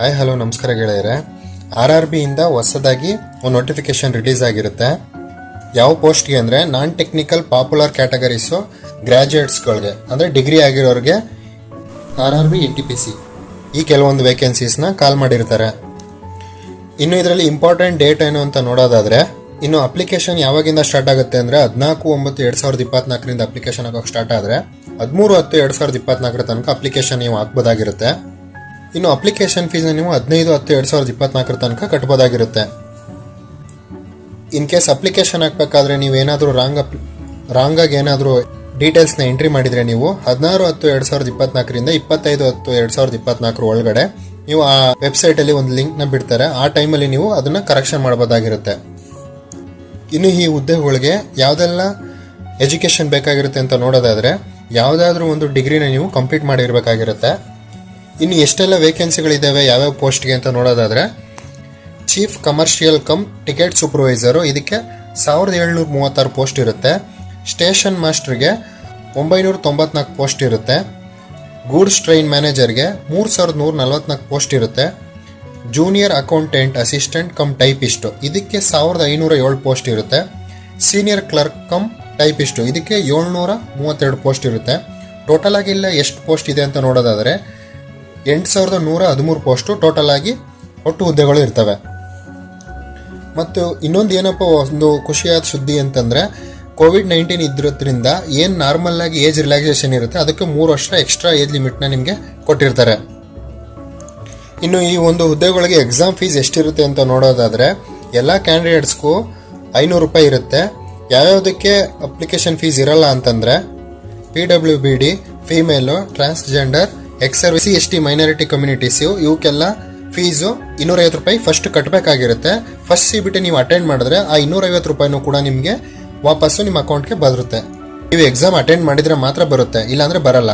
Hi hello ನಮಸ್ಕಾರ ಗೆಳೆಯರೆ. R R ಬಿಯಿಂದ ಹೊಸದಾಗಿ ಒಂದು ನೋಟಿಫಿಕೇಶನ್ ರಿಲೀಸ್ ಆಗಿರುತ್ತೆ. ಯಾವ ಪೋಸ್ಟ್ಗೆ ಅಂದರೆ ನಾನ್ ಟೆಕ್ನಿಕಲ್ ಪಾಪ್ಯುಲರ್ ಕ್ಯಾಟಗರೀಸು ಗ್ರ್ಯಾಜುಯೇಟ್ಸ್ಗಳಿಗೆ ಅಂದರೆ degree ಆಗಿರೋರಿಗೆ R R B N T P C ಈ ಕೆಲವೊಂದು ವೇಕೆನ್ಸೀಸ್ನ ಕಾಲ್ ಮಾಡಿರ್ತಾರೆ. ಇನ್ನು ಇದರಲ್ಲಿ ಇಂಪಾರ್ಟೆಂಟ್ ಡೇಟ್ ಏನು ಅಂತ ನೋಡೋದಾದರೆ, ಇನ್ನು ಅಪ್ಲಿಕೇಶನ್ ಯಾವಾಗಿಂದ ಸ್ಟಾರ್ಟ್ ಆಗುತ್ತೆ ಅಂದರೆ ಹದಿನಾಲ್ಕು, ಒಂಬತ್ತು, ಎರಡು ಸಾವಿರದ ಇಪ್ಪತ್ನಾಲ್ಕರಿಂದ ಅಪ್ಲಿಕೇಶನ್ ಹಾಕೋಕೆ ಸ್ಟಾರ್ಟ್ ಆದರೆ, ಹದಿಮೂರು, ಹತ್ತು, ಎರಡು ಸಾವಿರದ ಇಪ್ಪತ್ನಾಲ್ಕರ ತನಕ ಅಪ್ಲಿಕೇಶನ್ ನೀವು ಹಾಕ್ಬೋದಾಗಿರುತ್ತೆ. ಇನ್ನು ಅಪ್ಲಿಕೇಶನ್ ಫೀಸ್ನ ನೀವು ಹದಿನೈದು, ಹತ್ತು, ಎರಡು ಸಾವಿರದ ಇಪ್ಪತ್ನಾಲ್ಕರ ತನಕ ಕಟ್ಬೋದಾಗಿರುತ್ತೆ. ಇನ್ ಕೇಸ್ ಅಪ್ಲಿಕೇಶನ್ ಹಾಕ್ಬೇಕಾದ್ರೆ ನೀವು ಏನಾದರೂ ರಾಂಗ್ ಅಪ್ ರಾಂಗಾಗಿ ಏನಾದರೂ ಡೀಟೇಲ್ಸ್ನ ಎಂಟ್ರಿ ಮಾಡಿದರೆ ನೀವು ಹದಿನಾರು, ಹತ್ತು, ಎರಡು ಸಾವಿರದ ಇಪ್ಪತ್ನಾಲ್ಕರಿಂದ ಇಪ್ಪತ್ತೈದು, ಹತ್ತು, ಎರಡು ಸಾವಿರದ ಇಪ್ಪತ್ನಾಲ್ಕರ ಒಳಗಡೆ ನೀವು ಆ ವೆಬ್ಸೈಟಲ್ಲಿ ಒಂದು ಲಿಂಕ್ನ ಬಿಡ್ತಾರೆ. ಆ ಟೈಮಲ್ಲಿ ನೀವು ಅದನ್ನು ಕರೆಕ್ಷನ್ ಮಾಡ್ಬೋದಾಗಿರುತ್ತೆ. ಇನ್ನು ಈ ಹುದ್ದೆಗಳಿಗೆ ಯಾವುದೆಲ್ಲ ಎಜುಕೇಷನ್ ಬೇಕಾಗಿರುತ್ತೆ ಅಂತ ನೋಡೋದಾದರೆ, ಯಾವುದಾದ್ರೂ ಒಂದು ಡಿಗ್ರಿನ ನೀವು ಕಂಪ್ಲೀಟ್ ಮಾಡಿರಬೇಕಾಗಿರುತ್ತೆ. ಇನ್ನು ಎಷ್ಟೆಲ್ಲ ವೇಕೆನ್ಸಿಗಳಿದ್ದಾವೆ ಯಾವ್ಯಾವ ಪೋಸ್ಟ್ಗೆ ಅಂತ ನೋಡೋದಾದರೆ chief commercial cum ticket supervisor ಇದಕ್ಕೆ ಸಾವಿರದ ಏಳ್ನೂರ ಮೂವತ್ತಾರು ಪೋಸ್ಟ್ ಇರುತ್ತೆ. ಸ್ಟೇಷನ್ ಮಾಸ್ಟ್ರಿಗೆ ಒಂಬೈನೂರ ತೊಂಬತ್ನಾಲ್ಕು ಪೋಸ್ಟ್ ಇರುತ್ತೆ. ಗೂಡ್ಸ್ ಟ್ರೈನ್ ಮ್ಯಾನೇಜರ್ಗೆ ಮೂರು ಸಾವಿರದ ನೂರ ನಲ್ವತ್ನಾಲ್ಕು ಪೋಸ್ಟ್ ಇರುತ್ತೆ. Junior accountant assistant cum typist ಇದಕ್ಕೆ ಸಾವಿರದ ಐನೂರ ಏಳು ಪೋಸ್ಟ್ ಇರುತ್ತೆ. ಸೀನಿಯರ್ ಕ್ಲರ್ಕ್ ಕಮ್ ಟೈಪಿಸ್ಟು ಇದಕ್ಕೆ ಏಳ್ನೂರ ಮೂವತ್ತೆರಡು ಪೋಸ್ಟ್ ಇರುತ್ತೆ. ಟೋಟಲ್ ಆಗಿ ಇಲ್ಲ ಎಷ್ಟು ಪೋಸ್ಟ್ ಇದೆ ಅಂತ ನೋಡೋದಾದರೆ ಎಂಟು ಸಾವಿರದ ನೂರ ಹದಿಮೂರು ಪೋಸ್ಟು ಟೋಟಲ್ ಆಗಿ ಒಟ್ಟು ಹುದ್ದೆಗಳು ಇರ್ತವೆ. ಮತ್ತು ಇನ್ನೊಂದು ಏನಪ್ಪ, ಒಂದು ಖುಷಿಯಾದ ಸುದ್ದಿ ಅಂತಂದರೆ, ಕೋವಿಡ್ ನೈನ್ಟೀನ್ ಇದ್ದಿರೋದ್ರಿಂದ ಏನು ನಾರ್ಮಲ್ ಆಗಿ ಏಜ್ ರಿಲ್ಯಾಕ್ಸೇಷನ್ ಇರುತ್ತೆ, ಅದಕ್ಕೆ ಮೂರು ವರ್ಷ ಎಕ್ಸ್ಟ್ರಾ ಏಜ್ ಲಿಮಿಟ್ನ ನಿಮಗೆ ಕೊಟ್ಟಿರ್ತಾರೆ. ಇನ್ನು ಈ ಒಂದು ಹುದ್ದೆಗಳಿಗೆ ಎಕ್ಸಾಮ್ ಫೀಸ್ ಎಷ್ಟಿರುತ್ತೆ ಅಂತ ನೋಡೋದಾದರೆ, ಎಲ್ಲ ಕ್ಯಾಂಡಿಡೇಟ್ಸ್ಗೂ ಐನೂರು ರೂಪಾಯಿ ಇರುತ್ತೆ. ಯಾವ್ಯಾವುದಕ್ಕೆ ಅಪ್ಲಿಕೇಶನ್ ಫೀಸ್ ಇರಲ್ಲ ಅಂತಂದರೆ P W B D female transgender ex service S T minority communities ಇವಕ್ಕೆಲ್ಲ ಫೀಸು ಇನ್ನೂರೈವತ್ತು ರೂಪಾಯಿ ಫಸ್ಟ್ ಕಟ್ಟಬೇಕಾಗಿರುತ್ತೆ ಫಸ್ಟ್ ಸಿ ಬಿ ಟಿ ನೀವು ಅಟೆಂಡ್ ಮಾಡಿದ್ರೆ ಆ ಇನ್ನೂರೈವತ್ತು ರೂಪಾಯಿನೂ ಕೂಡ ನಿಮಗೆ ವಾಪಸ್ಸು ನಿಮ್ಮ ಅಕೌಂಟ್ಗೆ ಬರುತ್ತೆ. ನೀವು ಎಕ್ಸಾಮ್ ಅಟೆಂಡ್ ಮಾಡಿದರೆ ಮಾತ್ರ ಬರುತ್ತೆ, ಇಲ್ಲಾಂದರೆ ಬರಲ್ಲ.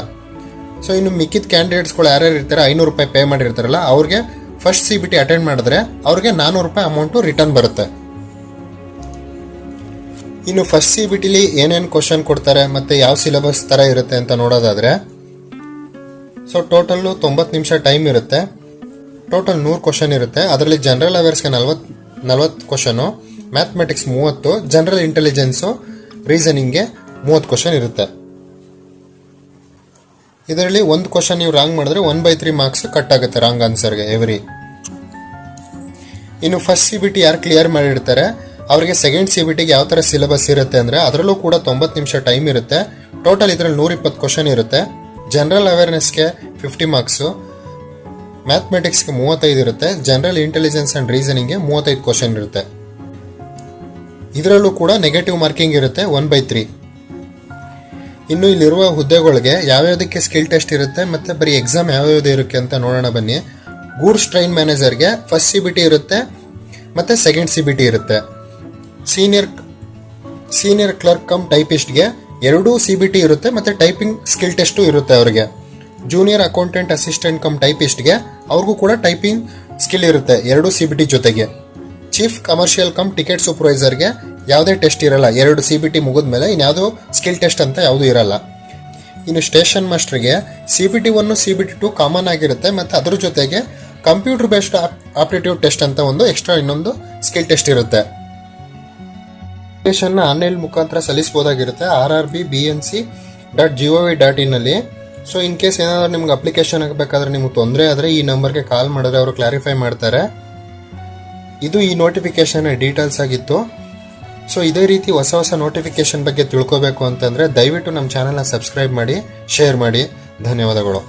ಸೊ ಇನ್ನು ಮಿಕ್ಕಿದ ಕ್ಯಾಂಡಿಡೇಟ್ಸ್ಗಳು ಯಾರ್ಯಾರು ಇರ್ತಾರೆ, ಐನೂರು ರೂಪಾಯಿ ಪೇ ಮಾಡಿರ್ತಾರಲ್ಲ, ಅವ್ರಿಗೆ first C B T attend ಮಾಡಿದ್ರೆ ಅವ್ರಿಗೆ ನಾನ್ನೂರು ರೂಪಾಯಿ ಅಮೌಂಟು ರಿಟರ್ನ್ ಬರುತ್ತೆ. ಇನ್ನು ಫಸ್ಟ್ ಸಿ ಬಿ ಟಿಲಿ ಏನೇನು ಕ್ವಶನ್ ಕೊಡ್ತಾರೆ, ಮತ್ತು ಯಾವ ಸಿಲೆಬಸ್ ಥರ ಇರುತ್ತೆ ಅಂತ ನೋಡೋದಾದರೆ ಸೊ ಟೋಟಲ್ಲು ತೊಂಬತ್ತು ನಿಮಿಷ ಟೈಮ್ ಇರುತ್ತೆ. ಟೋಟಲ್ ನೂರು ಕ್ವಶನ್ ಇರುತ್ತೆ. ಅದರಲ್ಲಿ ಜನರಲ್ ಅವೇರ್ಸ್ಗೆ ನಲ್ವತ್ತು ನಲ್ವತ್ತು ಕ್ವಶನು ಮ್ಯಾಥಮೆಟಿಕ್ಸ್ ಮೂವತ್ತು ಜನರಲ್ ಇಂಟೆಲಿಜೆನ್ಸು ರೀಸನಿಂಗ್ಗೆ ಮೂವತ್ತು ಕ್ವಶನ್ ಇರುತ್ತೆ. ಇದರಲ್ಲಿ ಒಂದು ಕ್ವಶನ್ ನೀವು ರಾಂಗ್ ಮಾಡಿದ್ರೆ one by three marks cut ಆಗುತ್ತೆ ರಾಂಗ್ ಆನ್ಸರ್ಗೆ ಎವ್ರಿ ಇನ್ನು ಫಸ್ಟ್ ಸಿ ಬಿ ಟಿ ಯಾರು ಕ್ಲಿಯರ್ ಮಾಡಿರ್ತಾರೆ, ಅವರಿಗೆ ಸೆಕೆಂಡ್ ಸಿ ಬಿ ಟಿಗೆ ಯಾವ ಥರ ಸಿಲೆಬಸ್ ಇರುತ್ತೆ ಅಂದರೆ, ಅದರಲ್ಲೂ ಕೂಡ ತೊಂಬತ್ತು ನಿಮಿಷ ಟೈಮ್ ಇರುತ್ತೆ. ಟೋಟಲ್ ಇದರಲ್ಲಿ ನೂರಿಪ್ಪತ್ತು ಕ್ವಶನ್ ಇರುತ್ತೆ. ಜನರಲ್ ಅವೇರ್ನೆಸ್ಗೆ ಫಿಫ್ಟಿ ಮಾರ್ಕ್ಸು ಮ್ಯಾಥಮೆಟಿಕ್ಸ್ಗೆ ಮೂವತ್ತೈದು ಇರುತ್ತೆ. ಜನರಲ್ ಇಂಟೆಲಿಜೆನ್ಸ್ ಆ್ಯಂಡ್ ರೀಸನಿಂಗ್ಗೆ ಮೂವತ್ತೈದು ಕ್ವಶನ್ ಇರುತ್ತೆ. ಇದರಲ್ಲೂ ಕೂಡ ನೆಗೆಟಿವ್ ಮಾರ್ಕಿಂಗ್ ಇರುತ್ತೆ ಒನ್ ಬೈ ತ್ರೀ ಇನ್ನು ಇಲ್ಲಿರುವ ಹುದ್ದೆಗಳಿಗೆ ಯಾವ್ಯಾವುದಕ್ಕೆ ಸ್ಕಿಲ್ ಟೆಸ್ಟ್ ಇರುತ್ತೆ ಮತ್ತು ಬರೀ ಎಕ್ಸಾಮ್ ಯಾವ್ಯಾವ್ದು ಇರುತ್ತೆ ಅಂತ ನೋಡೋಣ ಬನ್ನಿ. ಗೂಡ್ಸ್ ಟ್ರೈನ್ ಮ್ಯಾನೇಜರ್ಗೆ ಫಸ್ಟ್ ಸಿ ಬಿ ಟಿ ಇರುತ್ತೆ, ಮತ್ತು ಸೆಕೆಂಡ್ ಸಿ ಬಿ ಟಿ ಇರುತ್ತೆ. ಸೀನಿಯರ್ ಸೀನಿಯರ್ ಕ್ಲರ್ಕ್ ಕಮ್ ಟೈಪಿಸ್ಟ್ಗೆ ಎರಡೂ ಸಿ ಬಿ ಟಿ ಇರುತ್ತೆ, ಮತ್ತು ಟೈಪಿಂಗ್ ಸ್ಕಿಲ್ ಟೆಸ್ಟು ಇರುತ್ತೆ ಅವರಿಗೆ. ಜೂನಿಯರ್ ಅಕೌಂಟೆಂಟ್ ಅಸಿಸ್ಟೆಂಟ್ ಕಮ್ ಟೈಪಿಸ್ಟ್ಗೆ ಅವ್ರಿಗೂ ಕೂಡ ಟೈಪಿಂಗ್ ಸ್ಕಿಲ್ ಇರುತ್ತೆ, ಎರಡು ಸಿ ಬಿ ಟಿ ಜೊತೆಗೆ. ಚೀಫ್ ಕಮರ್ಷಿಯಲ್ ಕಮ್ ಟಿಕೆಟ್ ಸೂಪರ್ವೈಸರ್ಗೆ ಯಾವುದೇ ಟೆಸ್ಟ್ ಇರಲ್ಲ, ಎರಡು ಸಿ ಬಿ ಟಿ ಮುಗಿದ್ಮೇಲೆ ಇನ್ಯಾವುದೋ ಸ್ಕಿಲ್ ಟೆಸ್ಟ್ ಅಂತ ಯಾವುದೂ ಇರಲ್ಲ. ಇನ್ನು station ಮಾಸ್ಟರ್ಗೆ C B T one C B T two common ಆಗಿರುತ್ತೆ, ಮತ್ತು ಅದ್ರ ಜೊತೆಗೆ ಕಂಪ್ಯೂಟರ್ ಬೇಸ್ಡ್ ಆಪ್ಟಿಟ್ಯೂಡ್ ಟೆಸ್ಟ್ ಅಂತ ಒಂದು ಎಕ್ಸ್ಟ್ರಾ ಇನ್ನೊಂದು ಸ್ಕಿಲ್ ಟೆಸ್ಟ್ ಇರುತ್ತೆ. ಅಪ್ಲಿಕೇಶನ್ನ ಆನ್ಲೈನ್ ಮುಖಾಂತರ ಸಲ್ಲಿಸ್ಬೋದಾಗಿರುತ್ತೆ R R B B N C dot G O V dot ಇನ್ನಲ್ಲಿ so in case ಏನಾದರೂ ನಿಮ್ಗೆ ಅಪ್ಲಿಕೇಶನ್ ಆಗಬೇಕಾದ್ರೆ ನಿಮ್ಗೆ ತೊಂದರೆ ಆದರೆ ಈ ನಂಬರ್ಗೆ ಕಾಲ್ ಮಾಡಿದ್ರೆ ಅವರು ಕ್ಲಾರಿಫೈ ಮಾಡ್ತಾರೆ. ಇದು ಈ ನೋಟಿಫಿಕೇಶನ್ ಡೀಟೇಲ್ಸ್ ಆಗಿತ್ತು. ಸೊ ಇದೇ ರೀತಿ ಹೊಸ ಹೊಸ ನೋಟಿಫಿಕೇಶನ್ ಬಗ್ಗೆ ತಿಳ್ಕೋಬೇಕು ಅಂತಂದರೆ ದಯವಿಟ್ಟು ನಮ್ಮ ಚಾನಲ್ನ ಸಬ್ಸ್ಕ್ರೈಬ್ ಮಾಡಿ ಶೇರ್ ಮಾಡಿ. ಧನ್ಯವಾದಗಳು.